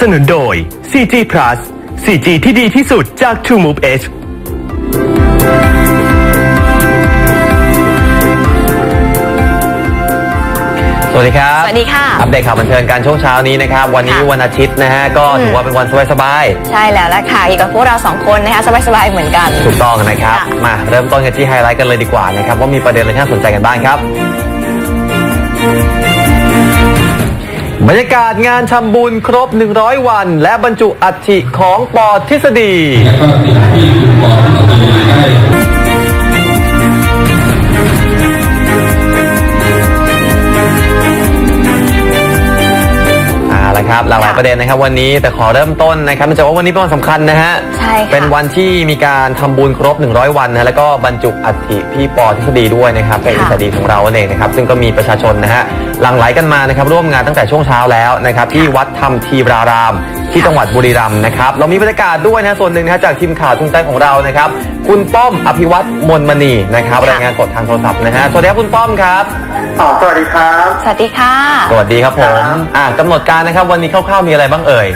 สนุนโดย 4G Plus 4G ที่ดีที่สุดจาก True Move Edge สวัสดีครับ สวัสดีค่ะ อัปเดตข่าวบันเทิงการช่วงเช้านี้นะครับ วันนี้ค่ะวันอาทิตย์นะฮะ ก็ถือว่าเป็นวันสบายใช่แล้วละค่ะอยู่กับพวกเราสองคนนะคะสบายๆเหมือนกัน ๆ ถูกต้องนะครับ ค่ะ มาเริ่มต้นกันที่ไฮไลท์กันเลยดีกว่านะครับ ว่ามีประเด็นอะไรที่น่าสนใจกันบ้างครับ บรรยากาศงานทำบุญครบ 100 วัน และบรรจุอัฐิของปอทฤษฎี เอาละครับหลากหลายค่ะประเด็นนะครับวันนี้แต่ขอเริ่มต้นนะครับเนื่องจากว่าวันนี้เป็นวันสำคัญนะฮะใช่ค่ะ เป็นวันที่มีการทำบุญครบ 100 วันนะแล้วก็บรรจุอัฐิพี่ปอทฤษฎีด้วยนะครับเป็นค่ะทฤษฎีของเราเองนะครับซึ่งก็มีประชาชนนะฮะ หลั่งไหลกันมานะครับร่วมงานตั้งแต่ช่วงเช้าแล้วนะครับที่วัดธรรมทีราราม ที่จังหวัดบุรีรัมย์นะครับเรามีบรรยากาศด้วยนะส่วนหนึ่งนะฮะจากทีมข่าวทุ่งใจของเรานะครับคุณป้อมอภิวัตรมนมณีนะครับรายงานสดทางโทรศัพท์นะฮะสวัสดีครับคุณป้อมครับอ๋อสวัสดีครับ สวัสดีค่ะ สวัสดีครับผมครับอ่ากำหนดการนะครับวันนี้คร่าวๆมีอะไรบ้างเอ่ย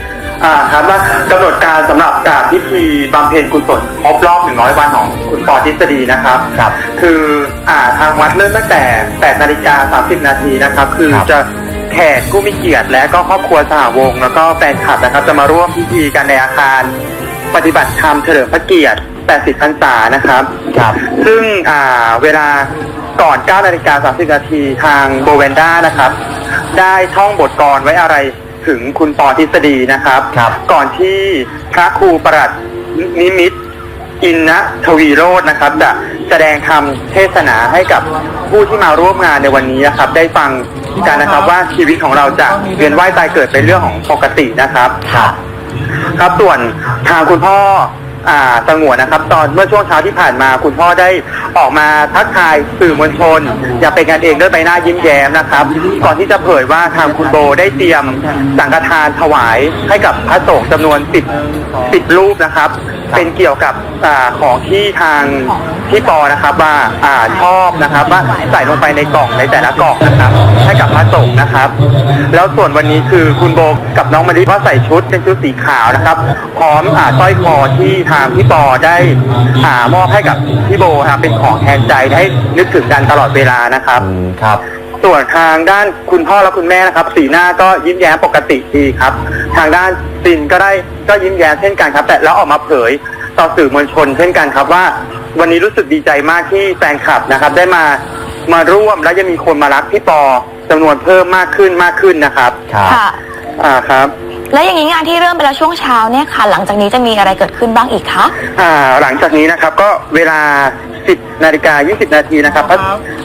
อ่าครับว่ากำหนดการสำหรับการพิธีบำเพ็ญกุศลครบรอบ 100 วันของคุณปอทฤษฎีนะครับ ครับ คืออ่าทางวัดเริ่มตั้งแต่ 8 นาฬิกา 30 นาทีนะครับ คือครับ จะแขกผู้มีเกียรติ และก็ครอบครัวสหวงศ์แล้วก็แฟนคลับนะครับ จะมาร่วมพิธีกันในอาคาร ปฏิบัติธรรมเฉลิมพระเกียรติ 80 พรรษานะครับ ครับ ซึ่งอ่าเวลาก่อน 9 นาฬิกา 30 นาทีทางโบเวนด้านะครับ ได้ท่องบทกลไว้อะไร ถึงคุณปอทฤษฎีนะครับ ครับ ก่อนที่พระครูประหลัดนิมิตรอินนะทวีโรจน์นะครับจะแสดงธรรมเทศนาให้กับผู้ที่มาร่วมงานในวันนี้นะครับ ได้ฟังกันนะครับว่าชีวิตของเราจะเวียนว่ายตายเกิดเป็นเรื่องของปกตินะครับ ครับ ครับส่วนทางคุณพ่อ อ่าสงวนนะครับ ตอนเมื่อช่วงเช้าที่ผ่านมา คุณพ่อได้ออกมาทักทายสื่อมวลชน อย่าเป็นกันเองด้วยใบหน้ายิ้มแย้มนะครับ ก่อนที่จะเผยว่าทางคุณโบได้เตรียมสังฆทานถวายให้กับพระสงฆ์จำนวนสิบสิบรูปนะครับ เป็นเกี่ยวกับอาของที่ทางพี่ปอนะครับว่าอ่าชอบนะครับ ว่าใส่ลงไปในกล่องในแต่ละกล่องนะครับ ให้กับพระสงฆ์นะครับ แล้วส่วนวันนี้คือคุณโบกับน้องมะลิก็ใส่ชุดเป็นชุดสีขาวนะครับพร้อมอ่าสร้อยคอที่ทางพี่ปอได้อ่ามอบให้กับพี่โบครับเป็นของแทนใจให้นึกถึงกันตลอดเวลานะครับ อืมครับ ส่วนทางด้านคุณพ่อและคุณแม่นะครับ สีหน้าก็ยิ้มแย้มปกติดีครับ ทางด้านซินก็ได้ก็ยิ้มแย้มเช่นกันครับ แต่แล้วออกมาเผยต่อสื่อมวลชนเช่นกันครับว่า วันนี้รู้สึกดีใจมากที่แฟนคลับนะครับ ได้มามาร่วมและยังมีคนมารักพี่ปอจำนวนเพิ่มมากขึ้นมากขึ้นนะครับ ครับ ค่ะ อ่าครับ แล้วอย่างนี้งานที่เริ่มไปแล้วช่วงเช้าเนี่ยค่ะ หลังจากนี้จะมีอะไรเกิดขึ้นบ้างอีกคะ อ่าหลังจากนี้นะครับก็เวลา 10นาฬิกา20 นาทีนะครับพระ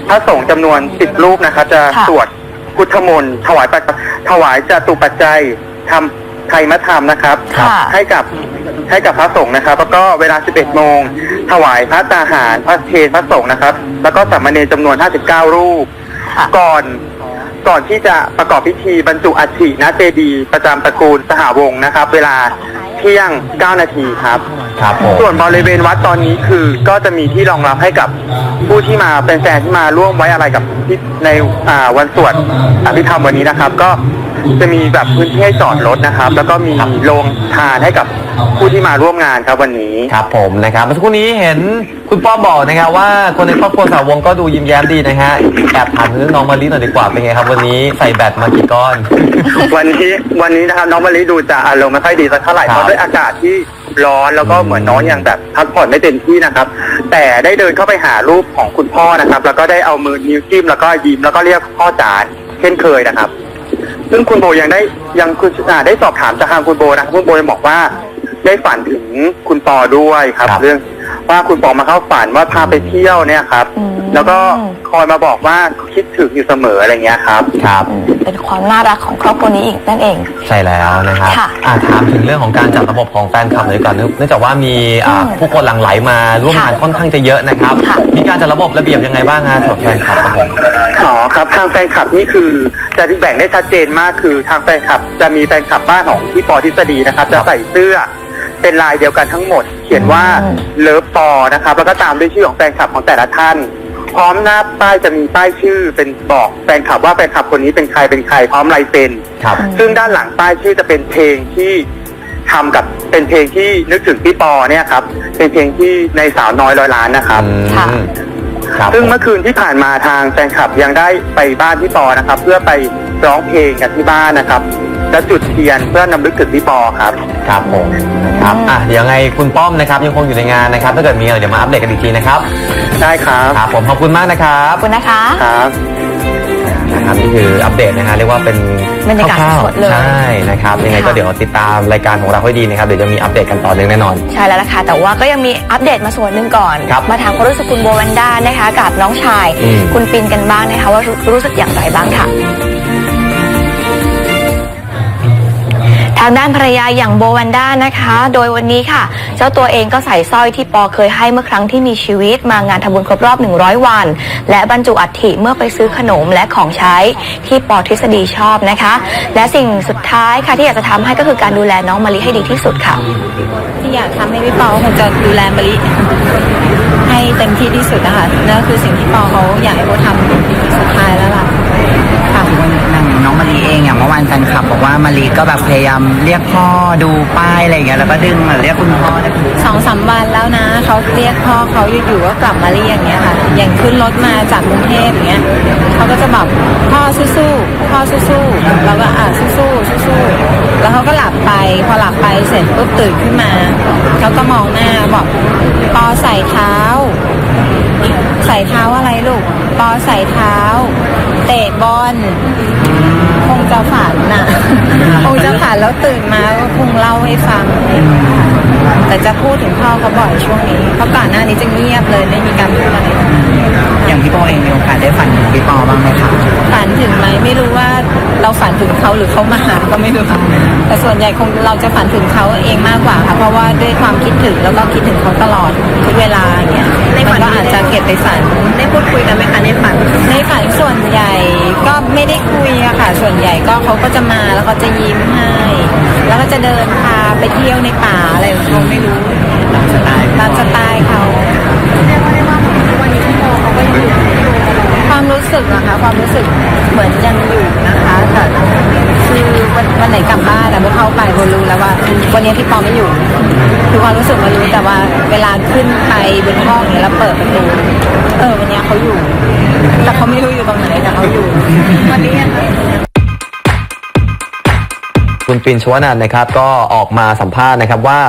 พระสงฆ์จำนวน 10 รูปนะครับ จะค่ะ สวดพุทธมนต์ถวายปัจถวายจตุปัจจัยทำไทยมธรรมนะครับ ค่ะ ให้กับให้กับพระสงฆ์นะครับ แล้วก็เวลา 11 โมง ถวายพระตาหาร พระเพลพระสงฆ์นะครับ แล้วก็สามเณรจำนวน 59 รูป ค่ะ ก่อน ก่อนที่จะประกอบพิธีบรรจุอัฐิณเจดี ประจำตระกูลสหวงศ์นะครับ เวลา เที่ยง 9 นาทีครับ ครับผมส่วนบริเวณวัดตอนนี้คือก็จะมีที่รองรับให้กับผู้ที่มาเป็นแฟนที่มาร่วมไว้อะไรกับที่ในอ่าวันสวดอภิธรรมวันนี้นะครับ ก็จะมีแบบพื้นที่ให้จอดรถนะครับ แล้วก็มีโรงทานให้กับผู้ที่มาร่วมงานครับวันนี้ ครับผมนะครับเมื่อสักครู่นี้เห็นคุณป้อมบอกนะครับว่าคนในครอบครัวสาววงก็ดูยิ้มแย้มดีนะฮะแอบถามถึงเรื่องน้องมาลิหน่อยดีกว่าเป็นไงครับ วันนี้ใส่แบตมากี่ก้อน วันนี้วันนี้นะครับน้องมะลิดูจะอารมณ์ไม่ค่อยดีสักเท่าไหร่ครับ เพราะด้วยอากาศที่ร้อนแล้วก็เหมือนน้องยังแบบพักผ่อนไม่เต็มที่นะครับ แต่ได้เดินเข้าไปหารูปของคุณพ่อนะครับ แล้วก็ได้เอามือนิ้วจิ้มแล้วก็ยิ้มแล้วก็เรียกพ่อจ๋าเช่นเคยนะครับ ซึ่งคุณโบยังได้ยังคุณอ่าได้สอบถามจากทางคุณโบนะคุณโบยังบอกว่าได้ฝันถึงคุณปอด้วยครับครับเรื่อง ว่าคุณปอมาเข้าฝันว่าพาไปเที่ยวเนี่ยครับ อืม แล้วก็คอยมาบอกว่าคิดถึงอยู่เสมออะไรเงี้ยครับ ครับ อืมเป็นความน่ารักของครอบครัวนี้อีกนั่นเอง ใช่แล้วนะครับค่ะอ่าถามถึงเรื่องของการจัดระบบของแฟนคลับหน่อยดีกว่อนเนื่องจากว่ามีอ่าอืมผู้คนหลั่งไหลมาร่วมงานค่ะค่อนข้างจะเยอะนะครับ ค่ะ มีการจัดระบบระเบียบยังไงบ้างฮะสำหรับแฟนคลับครับผม อ๋อครับทางแฟนคลับนี่คือจะแบ่งได้ชัดเจนมากคือทางแฟนคลับจะมีแฟนคลับบ้านของพี่ปอทฤษฎีนะครับ จะใส่เสื้อ เป็นลายเดียวกันทั้งหมด เขียนว่าอืมเลิฟปอนะครับ แล้วก็ตามด้วยชื่อของแฟนคลับของแต่ละท่าน พร้อมหน้าป้ายจะมีป้ายชื่อเป็นบอกแฟนคลับว่าแฟนคลับคนนี้เป็นใครเป็นใครพร้อมลายเซ็นครับ ซึ่งด้านหลังป้ายชื่อจะเป็นเพลงที่ทำกับเป็นเพลงที่นึกถึงพี่ปอเนี่ยครับ เป็นเพลงที่ในสาวน้อยร้อยล้านนะครับอืมค่ะ ครับซึ่งเมื่อคืนที่ผ่านมาทางแฟนคลับยังได้ไปบ้านพี่ปอนะครับ เพื่อไปร้องเพลงกันที่บ้านนะครับและจุดเทียนเพื่อนำลึกถึงพี่ปอครับ ครับผมครับอะเดี๋ยวยังไงคุณป้อมนะครับยังคงอยู่ในงานนะครับ ถ้าเกิดมีอะไรเดี๋ยวมาอัปเดตกันอีกทีนะครับ ได้ครับ ครับผมขอบคุณมากนะครับ ขอบคุณนะคะ ครับ นะครับนี่คืออัปเดตนะฮะเรียกว่าเป็นบรรยากาศควๆสดๆเลย ใช่นะครับยังไงก็ค่ะเดี๋ยวติดตามรายการของเราให้ดีนะครับเดี๋ยวจะมีอัปเดตกันต่อเนื่องแน่นอน ใช่แล้วล่ะค่ะแต่ว่าก็ยังมีอัปเดตมาส่วนหนึ่งก่อน ครับมาถามความรู้สึกคุณโบวันด้านะคะ กับน้องชาย อืม คุณปินกันบ้างนะคะ ว่ารู้รู้สึกอย่างไรบ้างค่ะางด้านภรรยาอย่างโบวันด้านะคะ โดยวันนี้ค่ะ เจ้าตัวเองก็ใส่สร้อยที่ปอเคยให้เมื่อครั้งที่มีชีวิตมางานทำบุญครบรอบ 100 วัน และบรรจุอัฐิเมื่อไปซื้อขนมและของใช้ที่ปอทฤษฎีชอบนะคะ และสิ่งสุดท้ายค่ะที่อยากจะทำให้ก็คือการดูแลน้องมะลิให้ดีที่สุดค่ะ ที่อยากทำให้พี่ปอคงจะดูแลมะลิให้เต็มที่ที่สุดนะคะนั่นคือสิ่งที่ปอเขาอยากให้โบทำสุดท้ายแล้วล่ะค่ะ ลีเองอย่างเมื่อวานแฟนคลับบอกว่ามารีก็แบบพยายามเรียกพ่อดูป้ายอะไรอย่างเงี้ยแล้วก็ดึงเรียกคุณพ่อเรียสองสามวันแล้วนะเขาเรียกพ่อเขาอยู่ๆก็กลับมาเรียกอย่างเงี้ยค่ะ อย่างขึ้นรถมาจากกรุงเทพอย่างเงี้ยเขาก็จะบอกพ่อสู้ๆพ่อสู้ๆเราก็อะสู้ๆสู้ๆแล้วเขาก็หลับไปพอหลับไปเสร็จปุ๊บตื่นขึ้นมาเขาก็มองหน้าบอกปอใส่เท้า ใส่เท้าอะไรลูก ปอใส่เท้า เตะบอล คงจะฝันน่ะ คงจะฝันแล้วตื่นมาก็คงเล่าให้ฟังแต่จะพูดถึงพ่อเขาบ่อยช่วงนี้ เพราะก่อนหน้านี้จะเงียบเลยไม่มีการพูดอะไรอย่างพี่โบเองมีโอกาสได้ฝันถึงพี่ปอบ้างไหมคะฝันถึงไหมไม่รู้ว่าเราฝันถึงเขาหรือเขามาหาก็ไม่รู้ค่ะแต่ส่วนใหญ่คงเราจะฝันถึงเขาเองมากกว่าค่ะเพราะว่าด้วยความคิดถึงแล้วก็คิดถึงเขาตลอดทุกเวลาอย่างเงี้ย มันก็อาจจะเก็บไปฝันได้พูดคุยกันไหมคะในฝันในฝันส่วนใหญ่ก็ไม่ได้คุยอะค่ะ ส่วนใหญ่ก็เขาก็จะมาแล้วเขาจะยิ้มให้ แล้วก็จะเดินพาไปเที่ยวในป่าอะไรของเขาไม่รู้ตามสไตล์ตามสไตล์เขาความรู้สึกนะคะ ความรู้สึกเหมือนยังอยู่นะคะแต่คือวันวันไหนกลับบ้านแต่เมื่อเข้าไปโบรู้แล้วว่า วันนี้พี่ปอไม่อยู่ คือความรู้สึกมารู้แต่ว่าเวลาขึ้นไปบนห้องเนี่ยแล้วเปิดประตู เออวันนี้เขาอยู่ แต่เขาไม่รู้อยู่ตรงไหนแต่เขาอยู่วันนี้คุณปินชวนันนะครับก็ออกมาสัมภาษณ์นะครับว่า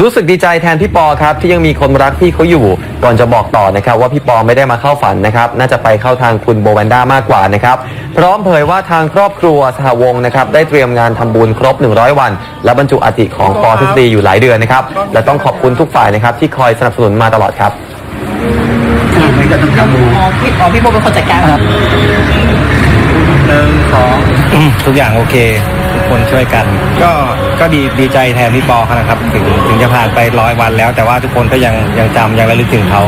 รู้สึกดีใจแทนพี่ปอครับที่ยังมีคนรักพี่เขาอยู่ ก่อนจะบอกต่อนะครับว่าพี่ปอไม่ได้มาเข้าฝันนะครับน่าจะไปเข้าทางคุณโบวันด้ามากกว่านะครับพร้อมเผยว่าทางครอบครัวสหวงนะครับได้เตรียมงานทำบุญครบ 100 วัน และบรรจุอัฐิของปอทฤษฎีอยู่หลายเดือนนะครับและต้องขอบคุณทุกฝ่ายนะครับที่คอยสนับสนุนมาตลอดครับ อ๋อพี่อ๋อพี่โบเป็นคนจัดการครับอืมทุกอย่างโอเค ทุกคนช่วยกัน ก็ก็ดีดีใจแทนพี่ปอเขานะครับ ถึงถึงจะผ่านไปร้อยวันแล้ว แต่ว่าทุกคนก็ยังยังจำยังระลึกถึงเขา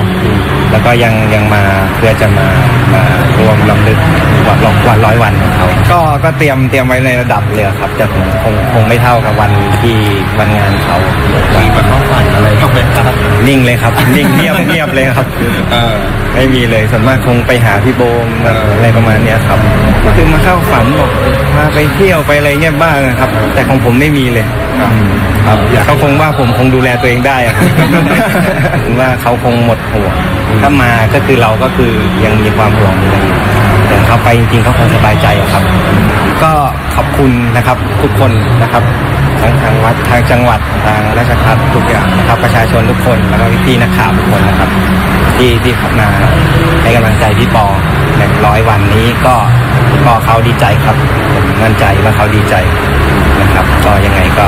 แล้วก็ยังยังมาเพื่อจะมา มารวมลำลึกวันวันร้อยวันของเขาก็ก็เตรียมเตรียมไว้ในระดับเลยครับแต่คงคงคงไม่เท่ากับวันที่วันงานเขามีมาเข้าฝันอะไรบ้างไหมครับนิ่งเลยครับ นิ่งเงียบเงียบเลยครับไม่มีเลยส่วนมากคงไปหาพี่โบมอะไรประมาณเนี้ยครับก็คือมาเข้าฝันบอกพาไปเที่ยวไปอะไรเงี้ยบ้างนะครับ แต่ของผมไม่มีเลยครับเขาคงว่าผมคงดูแลตัวเองได้อะครับว่าเขาคงหมดห่วง ถ้ามาก็คือเราก็คือยังมีความห่วงอยู่แต่เขาไปจริงๆเขาคงสบายใจครับ ก็ขอบคุณนะครับทุกคนนะครับทั้งทางวัดทางจังหวัดทางราชการทุกอย่างนะครับ ประชาชนทุกคนแล้วก็พี่นักข่าวทุกคนนะครับ ที่ที่ขับมาให้กำลังใจพี่ปอในร้อยวันนี้ก็ก็เขาดีใจครับผมมั่นใจว่าเขาดีใจนะครับ ก็ยังไงก็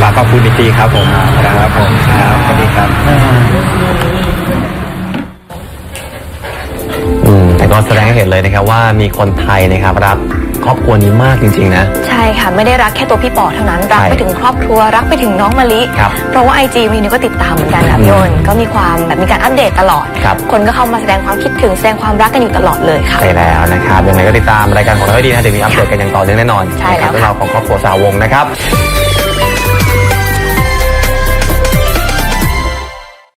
ฝากขอบคุณอีกทีครับผมครับผมครับสวัสดีครับ อืมแต่ ก็แสดงให้เห็นเลยนะครับว่ามีคนไทยนะครับรักครอบครัวนี้มากจริงๆนะ ใช่ค่ะ ไม่ได้รักแค่ตัวพี่ปอเท่านั้น รักใช่ไปถึงครอบครัวรักไปถึงน้องมะลิ ครับเพราะว่าไอจีวีนี่ก็ติดตามเหมือนกันค่ะพี่โยนก็มีความแบบมีการอัปเดตตลอด ครับ คนก็เข้ามาแสดงความคิดถึงแสดงความรักกันอยู่ตลอดเลยค่ะ ใช่แล้วนะครับยังไงก็ติดตามรายการของเราให้ดีนะเดี๋ยวมีอัปเดตกันอย่างต่อเนื่องแน่นอนใช่แล้ว นะครับเรื่องราวของครอบครัวสาววงศ์นะครับ